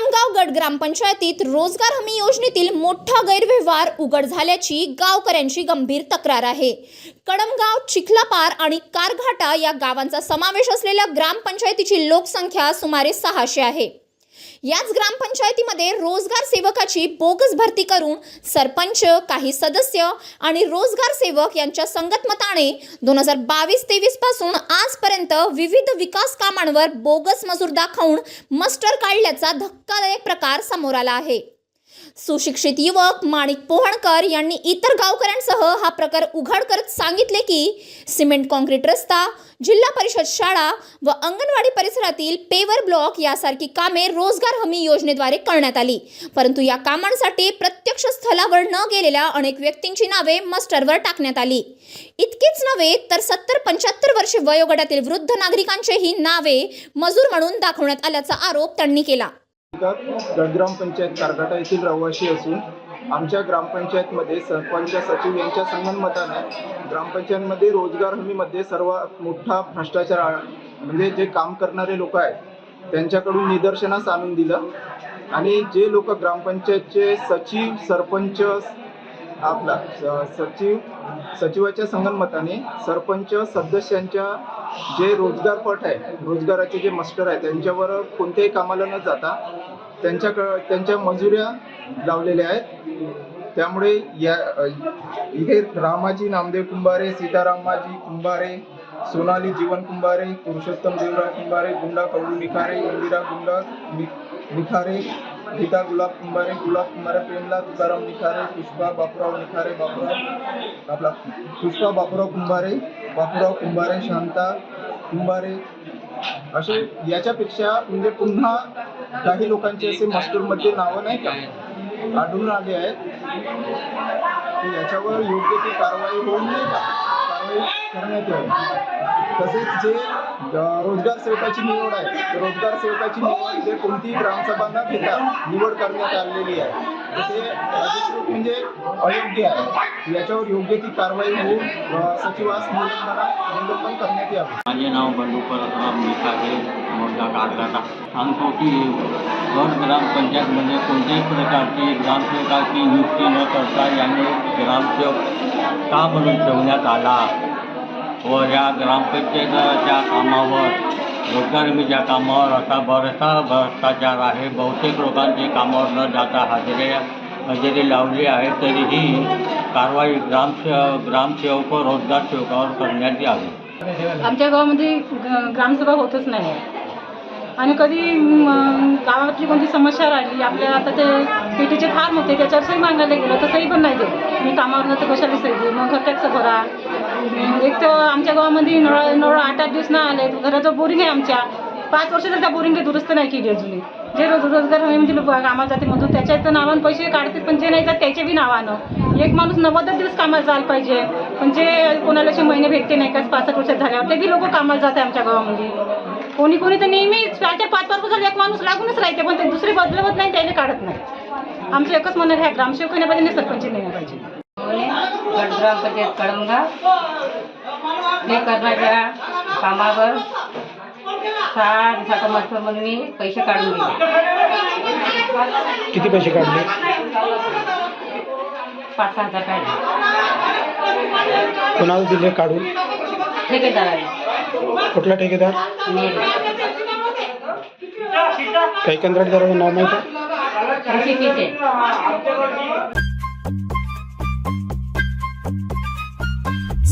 कळमगाव गट ग्रामपंचायतीत रोजगार हमी योजनेतील मोठा गैरव्यवहार उघड झाल्याची गावकऱ्यांची गंभीर तक्रार आहे. कडमगाव चिखलापार आणि कारघाटा या गावांचा समावेश असलेल्या ग्रामपंचायतीची लोकसंख्या सुमारे सहाशे आहे. याच ग्रामपंचायतीमध्ये रोजगार सेवकाची बोगस भरती करून सरपंच काही सदस्य आणि रोजगार सेवक यांच्या संगतमताने दोन हजार बावीस तेवीसपासून आजपर्यंत विविध विकास कामांवर बोगस मजूर दाखवून मस्टर काढल्याचा धक्कादायक प्रकार समोर आला आहे. सुशिक्षित युवक माणिक पोहणकर यांनी इतर गावकऱ्यांसह हा प्रकार उघड करत सांगितले की सिमेंट कॉन्क्रीट रस्ता जिल्हा परिषद शाळा व अंगणवाडी परिसरातील पेवर ब्लॉक यासारखी कामे रोजगार हमी योजनेद्वारे करण्यात आली. परंतु या कामांसाठी प्रत्यक्ष स्थलावर न गेलेल्या अनेक व्यक्तींची नावे मस्टरवर टाकण्यात आली. इतकेच नव्हे तर सत्तर पंच्याहत्तर वर्षे वयोगटातील वृद्ध नागरिकांचेही नावे मजूर म्हणून दाखवण्यात आल्याचा आरोप त्यांनी केला. गडग्राम पंचायत कारगाटा येथील रहिवासी असून आमच्या ग्रामपंचायतमध्ये सरपंच सचिव यांच्या संगनमताने ग्रामपंचायतमध्ये रोजगार हमीमध्ये सर्वात मोठा भ्रष्टाचार म्हणजे जे काम करणारे लोक आहेत त्यांच्याकडून निदर्शनास आणून दिलं. आणि जे लोक ग्रामपंचायतचे सचिव सरपंच आपला स- सचिव सचिवाच्या संगनमताने सरपंच सदस्यांच्या जे रोजगार पट आहे रोजगाराचे जे मास्टर आहे त्यांच्यावर कोणत्याही कामाला न जाता त्यांच्याक त्यांच्या मजुऱ्या लावलेल्या आहेत. त्यामुळे या इथे रामाजी नामदेव कुंभारे सीतारामाजी कुंभारे सोनाली जीवन कुंभारे पुरुषोत्तम देवराव कुंभारे गुंडा कवळू निखारे इंदिरा गुंडा निखारे गीता गुलाब कुंभारे गुलाब कुंभारे प्रेमला तुकाराम निखारे पुष्पा बापूराव निखारे बापूराव आपला पुष्पा बापूराव कुंभारे बापूराव कुंभारे शांता कुंभारे. असे याच्यापेक्षा म्हणजे पुन्हा काही लोकांचे असे मास्टरमध्ये नावं नाही का? आढळून आले आहेत. की याच्यावर योग्य ती कारवाई होऊन नाही का? कारवाई करण्यात यावी तसेच जे रोजगार सेवकाची निवड आहे रोजगार सेवकाची निवड जे कोणतीही ग्रामसभांना घेता निवड करण्यात आलेली आहे. ते अधिकृत म्हणजे अयोग्य आहे. याच्यावर योग्य ती कारवाई होऊन सचिवास निलंबना निलंबन करण्यात यावे. माझे नाव बंडू परसराम मिठागे मोठा कागदाटा सांगतो की गट ग्रामपंचायतमध्ये म्हणजे कोणत्याही प्रकारची ग्रामसेवकाची नियुक्ती न करता यांनी ग्रामसेवक का म्हणून ठेवण्यात आला? व या ग्रामपंचायतीच्या कामावर रोजगार हमीच्या कामावर असा बराचसा भ्रष्टाचार आहे बहुतेक लोकांचे कामावर न जाता हजेरे हजेरी लावली आहे तरीही कारवाई ग्रामसे ग्रामसेवक व रोजगार सेवकावर करण्यात यावी आमच्या गावामध्ये ग्रामसभा होतच नाही. आणि कधी गावातली कोणती समस्या राहिली आपल्या आता ते पेटीचे फार्म होते त्याच्यावर सही मागायला गेलं तर सही पण नाही देत. मी कामावर तर कशाला सही दे मग घर भरा. एक तर आमच्या गावामध्ये नळ नळ आठ आठ दिवस नाही आले घराचं बोरिंग आहे आमच्या. पाच वर्ष तर त्या बोरिंग दुरुस्त नाही केली अजून जे रोज रोजगार हमी म्हणजे लोक कामाला जाते मधून त्याच्या तर नावानं पैसे काढतात पण जे नाही जात त्याच्या बी नावानं. एक माणूस नव्वदच दिवस कामाला जायला पाहिजे पण जे कोणाला असे महिने भेटते नाही का पाच वर्षात झाल्यावर ते बी लोक कामाला जाते आमच्या गावामध्ये. कोणी कोणी तर नेहमी चार पाच पाच वर्ष एक माणूस लागूनच राहते पण ते दुसरे बदलवत नाही त्याला काढत नाही. आमचं एकच म्हणणं आहे ग्रामसेवक नाही पाहिजे आणि सरपंच नाही पाहिजे. कळमगाव हे कामावर. सहा दिवसाचा मजूर म्हणून मी पैसे काढून दिले. किती पैसे काढले? पाच सहा हजार काढले. कोणाला दिले काढून? ठेकेदाराने कुठला ठेकेदार? काही कंत्राटदाराचं नाव माहिती आहे?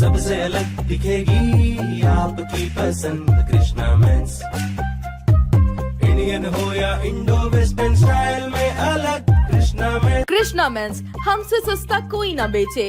सबसे अलग दिखेगी आपकी पसंद कृष्णा मेंस। इंडियन हो या इंडो वेस्टर्न स्टाइल में अलग कृष्णा मेंस। कृष्णा मेंस हमसे सस्ता कोई ना बेचे।